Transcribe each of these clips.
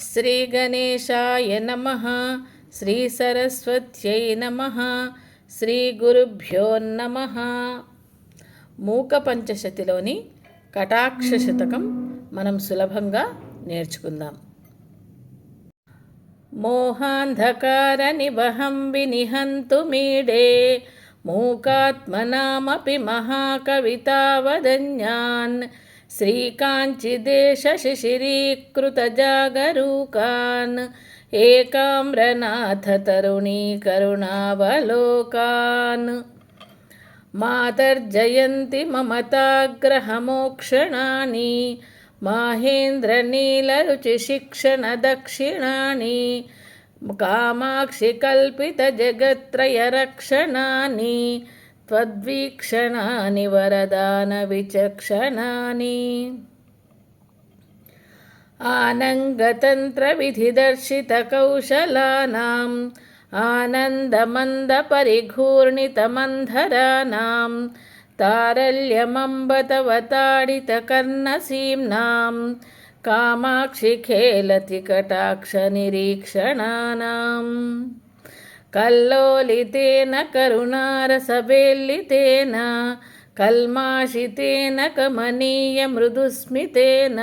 శ్రీగణేశాయ నమ. శ్రీసరస్వత్యై నమ. శ్రీ నమ. మూక పంచశతిలోని కటాక్ష శతకం మనం సులభంగా నేర్చుకుందాం. మోహాంధకార నివహం వినిహంతు మీడే. మూకాత్మనామపి మహాకవితావదన్యాన్. श्रीकाञ्चिदेशशिशिरीकृतजागरूकान् एकाम्रनाथतरुणीकरुणावलोकान् मातर्जयन्ति ममताग्रहमोक्षणानि माहेन्द्रनीलरुचिशिक्षणदक्षिणानि कामाक्षि कल्पितजगत्त्रयरक्षणानि त्वद्वीक्षणानि वरदानविचक्षणानि आनङ्गतन्त्रविधिदर्शितकौशलानाम् आनन्दमन्दपरिघूर्णितमन्धराणां तारल्यमम्बतवताडितकर्णसीम्नां कामाक्षि खेलति कटाक्षनिरीक्षणानाम् ಕಲ್ಲೋಲಿತೇನ ಕರುಣಾರಸಬೆಲ್ಲಿತೇನ ಕಲ್ಮಾಷಿತೇನ ಕಮನೀಯ ಮೃದುಸ್ಮಿತೇನ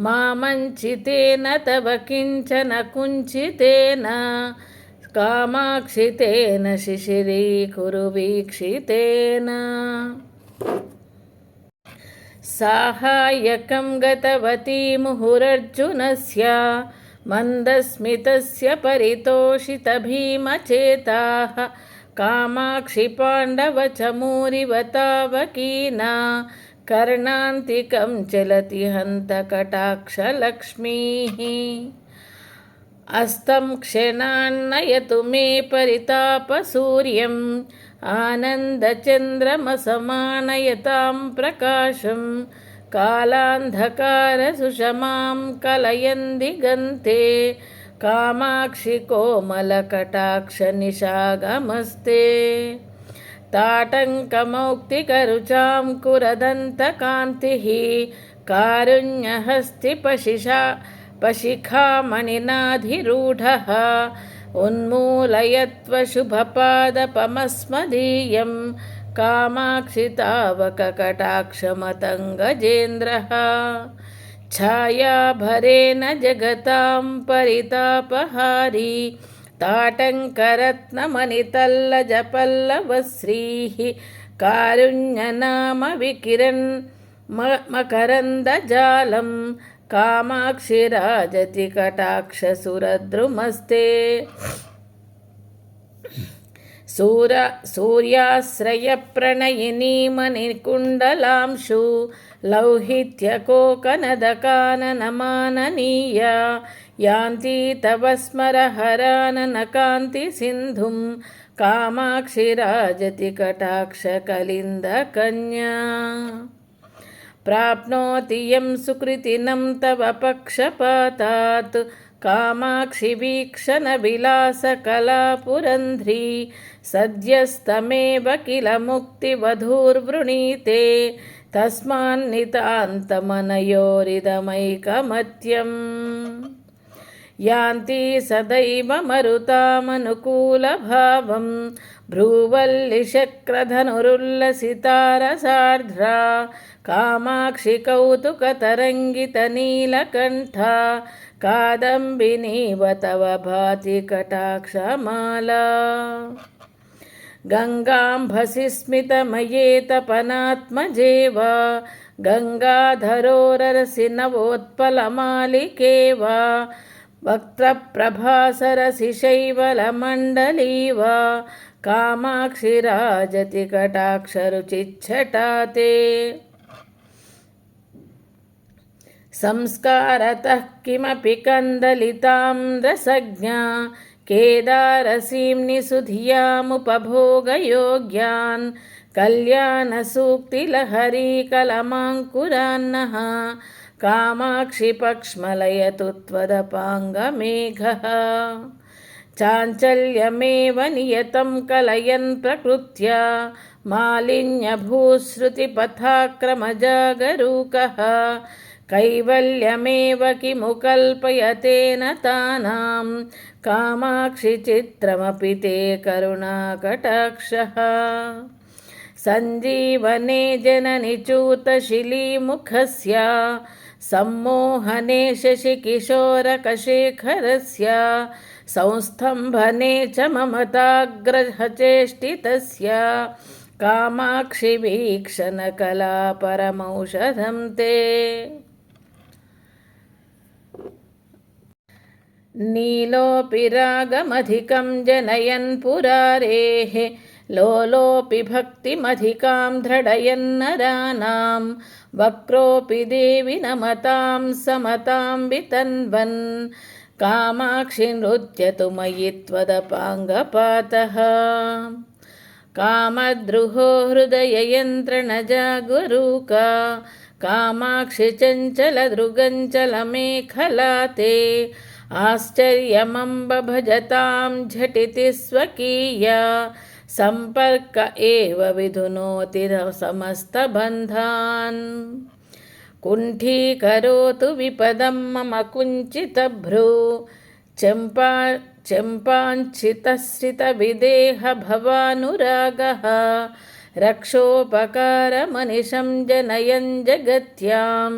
ಮಾಮಂಚಿತೇನ ತವ ಕಿಂಚನ ಕುಂಚಿತೇನ కామాక్షితేన శిశిరీ కురు వీక్షితేన సాహాయకం గతవతీ ముహురర్జునస్య मन्दस्मितस्य परितोषितभीमचेताः कामाक्षि पाण्डवचमूरिवतावकीना कर्णान्तिकं चलति हन्तकटाक्षलक्ष्मीः अस्तं क्षणान्नयतु मे परितापसूर्यम् आनन्दचन्द्रमसमानयतां प्रकाशं कालान्धकारसुषमां कलयन् दिगन्ते कामाक्षि कोमलकटाक्षनिशागमस्ते ताटङ्कमौक्तिकरुचां कुरदन्तकान्तिः कारुण्यहस्तिपशिषा पशिखामणिनाधिरूढः उन्मूलयत्वशुभपादपमस्मदीयं कामाक्षि तावककटाक्षमतङ्गजेन्द्रः छायाभरेण जगतां परितापहारी ताटङ्करत्नमणितल्लजपल्लवश्रीः कारुण्यनामविकिरन् मकरन्दजालं कामाक्षिराजति कटाक्षसुरद्रुमस्ते సూర సూర్యాశ్రయప్రణయినీమణికుండలాంశు లౌహిత్యకోకనదకాననమాననీయ యాంతి తవ స్మరహరానన కాంతి సింధుం కామాక్షి రాజతి కటాక్షకలిందకన్యా ప్రాప్నోతి యం సుకృతినం తవ పక్షపాతాత్ कामाक्षि वीक्षणविलासकलापुरन्ध्री सद्यस्तमेव किल मुक्तिवधूर्वृणीते तस्मान्नितान्तमनयोरिदमैकमत्यम् यान्ति सदैव मरुतामनुकूलभावं भ्रूवल्लिशक्रधनुरुल्लसितारसार्ध्रा कामाक्षि कौतुकतरङ्गितनीलकण्ठा कादम्बिनीव तव भाति कटाक्षमाला गङ्गाम्भसि स्मितमयेतपनात्मजेव गङ्गाधरोरसि नवोत्पलमालिकेव वक्त्रप्रभासरसि शैवलमण्डलीव कामाक्षिराजति कटाक्षरुचिच्छटाते संस्कारतः किमपि कन्दलितां रसज्ञा केदारसीम्नि सुधियामुपभोगयोग्यान् कल्याणसूक्तिलहरीकलमाङ्कुरान्नः कामाक्षि पक्ष्मलयतु त्वदपाङ्गमेघः चाञ्चल्यमेव नियतं कलयन् प्रकृत्या मालिन्यभूश्रुतिपथाक्रमजागरूकः कैवल्यमेव किमु कल्पयतेन तानां कामाक्षि चित्रमपि ते करुणाकटाक्षः सञ्जीवने जननिचूतशिलीमुखस्य सम्मोहने शशिकिशोरकशेखरस्य संस्तम्भने च ममताग्रहचेष्टितस्य कामाक्षिवीक्षणकला परमौषधं ते नीलोऽपि रागमधिकं जनयन् पुरारेः लोलोऽपि भक्तिमधिकां दृढयन्नराणां वक्रोऽपि देवि नमतां समतां वितन्वन् कामाक्षि नृत्यतु मयि त्वदपाङ्गपातः कामद्रुहो हृदययन्त्रणजागुरूका कामाक्षि चञ्चलदृगञ्चलमेखला ते आश्चर्यमम्ब भजतां झटिति स्वकीया सम्पर्क एव विधुनोति समस्तबन्धान् कुण्ठीकरोतु विपदं मम कुञ्चितभ्रू चम्पा चम्पाञ्चितश्रितविदेहभवानुरागः रक्षोपकारमनिशं जनयन् जगत्यां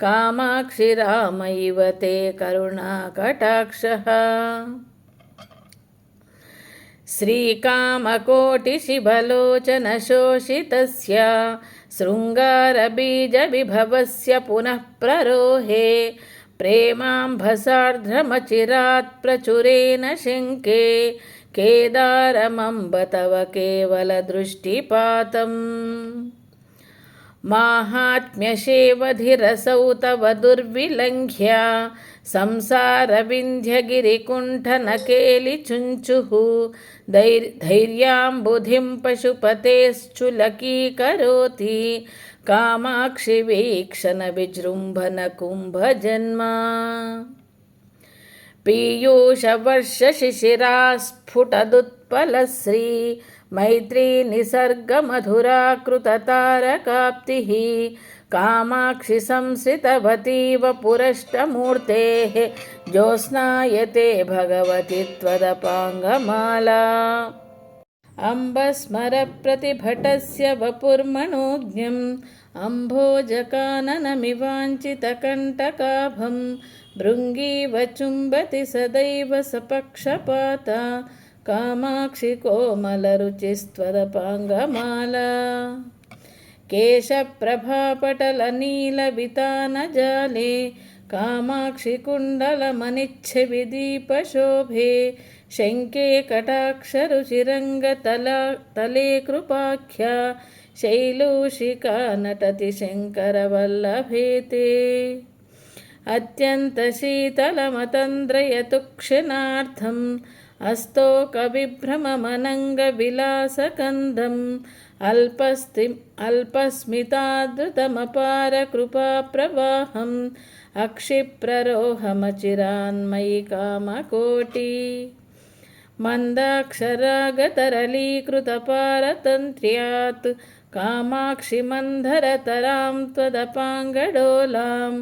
कामाक्षि रामैव ते करुणाकटाक्षः। श्रीकामकोटिशिबलोचनशोषितस्य शृङ्गारबीजविभवस्य पुनः प्ररोहे प्रेमाम्भसार्ध्रमचिरात् प्रचुरेण शङ्के केदारमम्ब तव केवलदृष्टिपातम्। माहात्म्यशेवधिरसौ तव दुर्विलङ्घ्या संसारविन्ध्यगिरिकुण्ठनकेलिचुञ्चुः दैर् धैर्याम्बुधिं पशुपतेश्चुलकीकरोति कामाक्षि वीक्षणविजृम्भनकुम्भजन्मा पीयूषवर्षशिशिरास्फुटदुत्पलश्री मैत्री निसर्गमधुराकृततारकाप्तिः कामाक्षि संसृतवतीव पुरष्टमूर्तेः ज्योत्स्नायते भगवति त्वदपाङ्गमाला अम्बस्मरप्रतिभटस्य वपुर्मणोज्ञम् अम्भोजकाननमिवाञ्चितकण्टकाभं भृङ्गीव चुम्बति सदैव सपक्षपाता कामाक्षि कोमलरुचिस्त्वदपाङ्गमाला केशप्रभापटलनीलवितानजाले कामाक्षि कुण्डलमनिच्छविदीपशोभे शङ्के कटाक्षरुचिरङ्गतला तले कृपाख्या शैलूषिका नटति शङ्करवल्लभेते अत्यन्तशीतलमतन्द्रयतुक्षिणार्थम् अस्तोकविभ्रममनङ्गविलासकन्दम् अल्पस्ति अल्पस्मितादृतमपारकृपाप्रवाहम् अक्षिप्ररोहमचिरान्मयि कामकोटि मन्दाक्षरागतरलीकृतपारतन्त्र्यात् कामाक्षि मन्धरतरां त्वदपाङ्गडोलाम्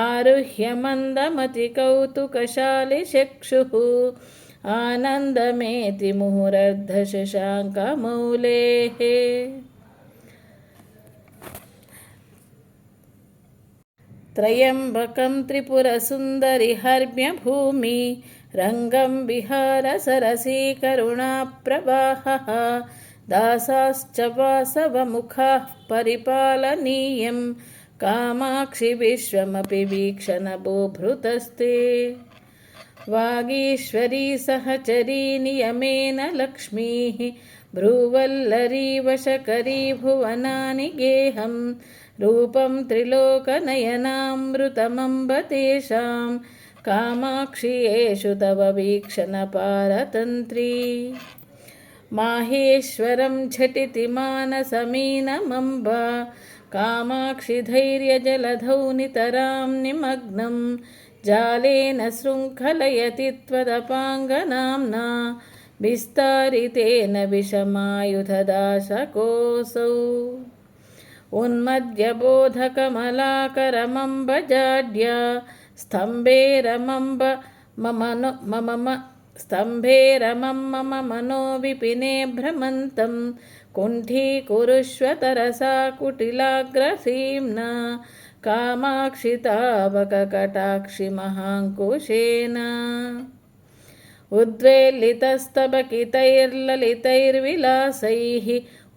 आरुह्य मन्दमतिकौतुकशालिचक्षुः आनन्दमेति मुहुरर्धशशाङ्कमौलेः त्र्यम्बकं त्रिपुरसुन्दरिहर्म्यभूमि रङ्गं विहारसरसीकरुणाप्रवाहः दासाश्च वासवमुखाः परिपालनीयं कामाक्षि विश्वमपि वीक्षणबोभृतस्ते वागीश्वरी सहचरी नियमेन लक्ष्मीः भ्रूवल्लरी वशकरी भुवनानि गेहं रूपं त्रिलोकनयनामृतमम्ब तेषां कामाक्षि येषु तव वीक्षणपारतन्त्री माहेश्वरं झटिति मानसमीनमम्ब कामाक्षि धैर्यजलधौ नितरां निमग्नं जालेन शृङ्खलयति त्वदपाङ्गनाम्ना विस्तारितेन विषमायुधदाशकोऽसौ उन्मद्यबोधकमलाकरमम्बजाड्या स्तम्भे रमम्ब ममनो मम स्तम्भे रमं मम मनो विपिने भ्रमन्तं कुण्ठीकुरुष्व तरसा कुटिलाग्रसीम्ना कामाक्षि तावककटाक्षि महाङ्कुशेन उद्वेलितस्तबकितैर्ललितैर्विलासैः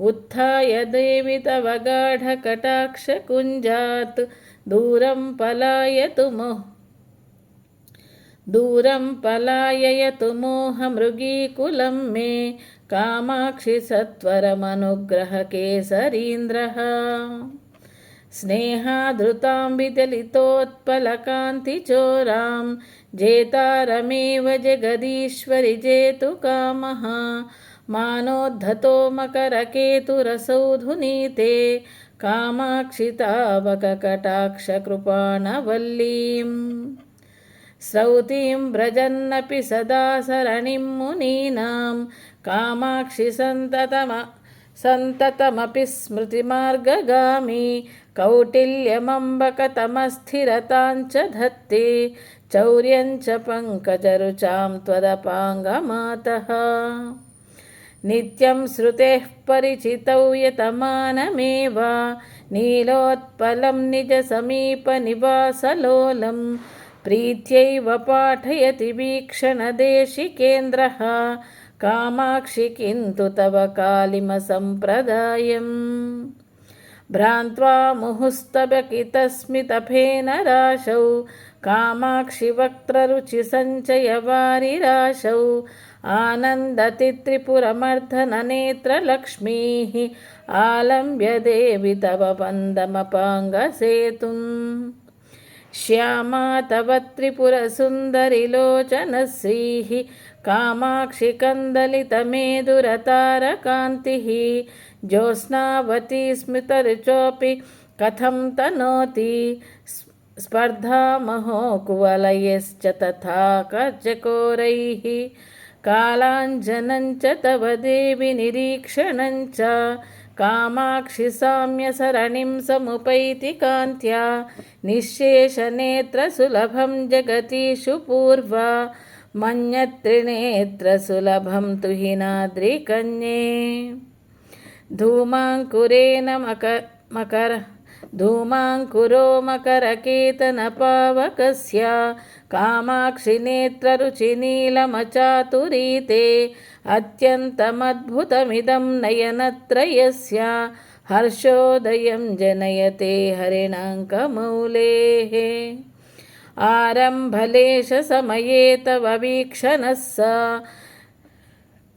उत्थाय देवि तव गाढकटाक्षकुञ्जात् दूरं पलायतु मोह दूरं पलाययतु मोहमृगीकुलं मे कामाक्षि सत्वरमनुग्रहकेसरीन्द्रः स्नेहादृतां विदलितोत्पलकान्तिचोरां जेतारमेव जगदीश्वरि जेतु कामः मानोद्धतो मकरकेतुरसौधुनीते कामाक्षि तावककटाक्षकृपाणवल्लीम् स्रौतीं व्रजन्नपि सदा सरणिं मुनीनां कामाक्षि सन्ततम सन्ततमपि स्मृतिमार्गगामी कौटिल्यमम्बकतमस्थिरतां च धत्ते चौर्यं च पङ्कजरुचां त्वदपाङ्गमातः नित्यं श्रुतेः परिचितौ यतमानमेव नीलोत्पलं निजसमीपनिवासलोलं प्रीत्यैव पाठयति वीक्षणदेशिकेन्द्रः कामाक्षि किन्तु तव कालिमसम्प्रदायम् भ्रान्त्वा मुहुस्तबकितस्मितफेन राशौ कामाक्षि वक्त्ररुचिसञ्चयवारिराशौ आनन्दति त्रिपुरमर्दननेत्रलक्ष्मीः आलम्ब्य देवि तव पन्दमपाङ्गसेतुम् श्यामा तव त्रिपुरसुन्दरिलोचनश्रीः कामाक्षि कन्दलितमेदुरतारकान्तिः ज्योत्स्नावती स्मृतरुचोऽपि कथं तनोति स्पर्धामहो कुवलयश्च तथा कर्जकोरैः कालाञ्जनं च तव देवि निरीक्षणं च कामाक्षि साम्यसरणिं समुपैति कान्त्या निःशेषनेत्रसुलभं जगतीषु पूर्वा मन्यत्रिनेत्रसुलभं तु हि नाद्रिकन्ये धूमाङ्कुरेण मक मकर धूमाङ्कुरो मकरकेतनपावकस्य कामाक्षि नेत्ररुचिनीलमचातुरीते अत्यन्तमद्भुतमिदं नयनत्रयस्य हर्षोदयं जनयते हरिणाङ्कमौलेः आरम्भलेशसमये तव वीक्षणः स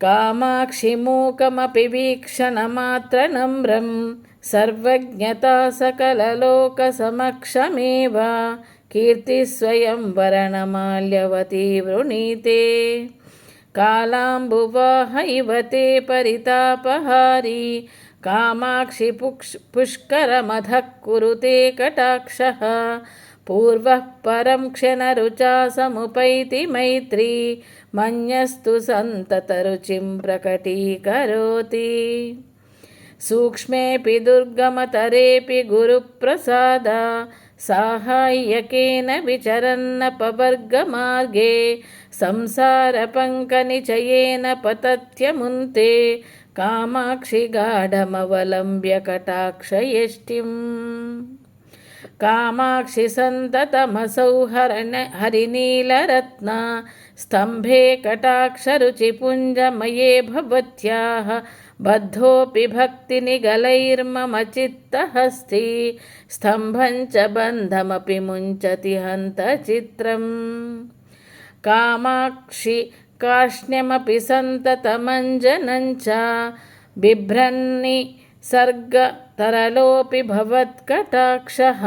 कामाक्षिमूकमपि वीक्षणमात्रनम्रं सर्वज्ञता सकललोकसमक्षमेव कीर्तिस्वयंवरणमाल्यवती वृणीते कालाम्बुवाह इव ते परितापहारी कामाक्षि पुक्ष पुष्करमधः कुरुते कटाक्षः पूर्वः परं क्षणरुचा समुपैति मैत्री मन्यस्तु सन्ततरुचिं प्रकटीकरोति सूक्ष्मेऽपि दुर्गमतरेऽपि गुरुप्रसाद साहाय्यकेन विचरन्नपवर्गमार्गे संसारपङ्कनिचयेन पतत्यमुन्ते कामाक्षि गाढमवलम्ब्य कटाक्षयष्टिम् कामाक्षि सन्ततमसौ हरण हरिनीलरत्ना स्तम्भे कटाक्षरुचिपुञ्जमये भवत्याः बद्धोऽपि भक्तिनिगलैर्मम चित्तहस्ति स्तम्भं च बन्धमपि मुञ्चति हन्तचित्रम् कामाक्षि कार्ष्ण्यमपि सन्ततमञ्जनं च बिभ्रन्नि सर्गतरलोऽपि भवत्कटाक्षः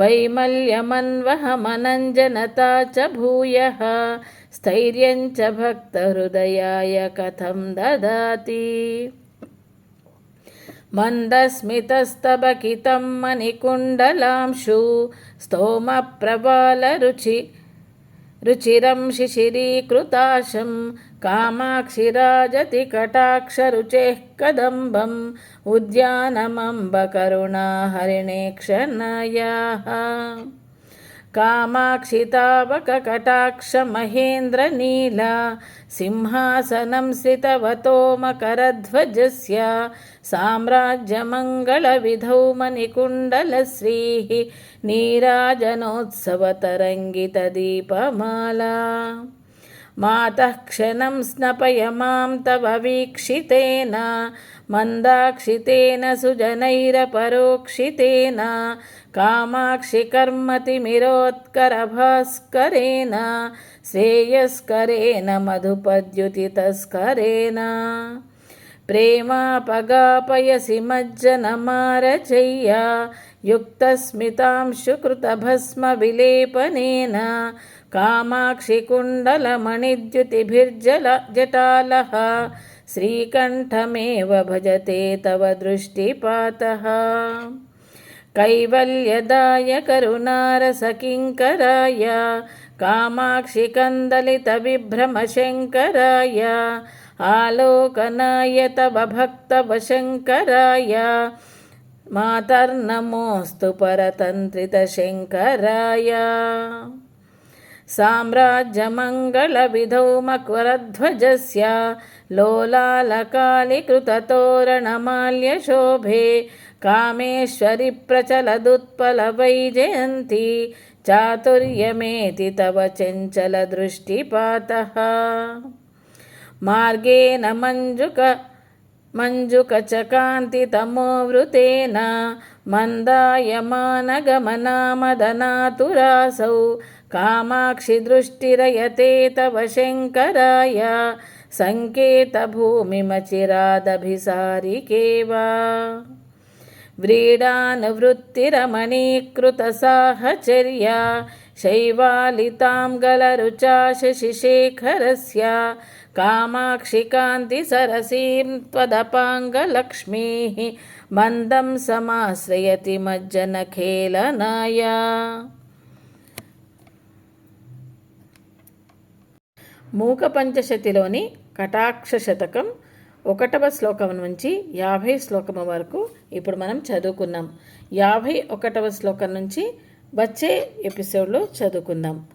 वैमल्यमन्वहमनञ्जनता च भूयः स्थैर्यं च भक्तहृदयाय कथं ददाति मन्दस्मितस्तबकितं मणिकुण्डलांशु स्तोमप्रबालरुचि रुचिरं शिशिरीकृताशं कामाक्षिराजति कटाक्षरुचेः कदम्बम् उद्यानमम्बकरुणाहरिणेक्षणयाः कामाक्षितावककटाक्षमहेन्द्रनीला सिंहासनं स्थितवतो मकरध्वजस्य साम्राज्यमङ्गलविधौ मणिकुण्डलश्रीः नीराजनोत्सवतरङ्गितदीपमाला मातः क्षणं स्नपय मां तव वीक्षितेन मन्दाक्षितेन सुजनैरपरोक्षितेन कामाक्षि कर्मतिमिरोत्करभास्करेण श्रेयस्करेण मधुपद्युतितस्करेण प्रेमापगापयसि मज्जनमारचय्या युक्तस्मितांशुकृतभस्मविलेपनेन कामाक्षिकुण्डलमणिद्युतिभिर्जल जटालः श्रीकण्ठमेव भजते तव दृष्टिपातः कैवल्यदाय करुणारसकिङ्कराय कामाक्षिकन्दलितविभ्रमशङ्कराय आलोकनाय तव भक्तवशङ्कराय मातर्नमोऽस्तु परतन्त्रितशङ्कराय साम्राज्यमङ्गलविधौ मकरध्वजस्य लोलालकालिकृततोरणमाल्यशोभे कामेश्वरि प्रचलदुत्पलवैजयन्ती चातुर्यमेति तव चञ्चलदृष्टिपातः मार्गेण मञ्जुक मञ्जुकचकान्तितमोवृतेन मन्दायमानगमनामदनातुरासौ कामाक्षि दृष्टिरयते तव शङ्कराय सङ्केतभूमिमचिरादभिसारिके वा व्रीडानुवृत्तिरमणीकृतसाहचर्या शैवालितां गलरुचा शशिशेखरस्य कामाक्षिकान्तिसरसीं त्वदपाङ्गलक्ष्मीः मन्दं समाश्रयति मज्जनखेलनाय మూక పంచశతిలోని కటాక్ష శతకం ఒకటవ శ్లోకం నుంచి యాభై శ్లోకము వరకు ఇప్పుడు మనం చదువుకున్నాం. యాభై ఒకటవ శ్లోకం నుంచి వచ్చే ఎపిసోడ్లో చదువుకుందాం.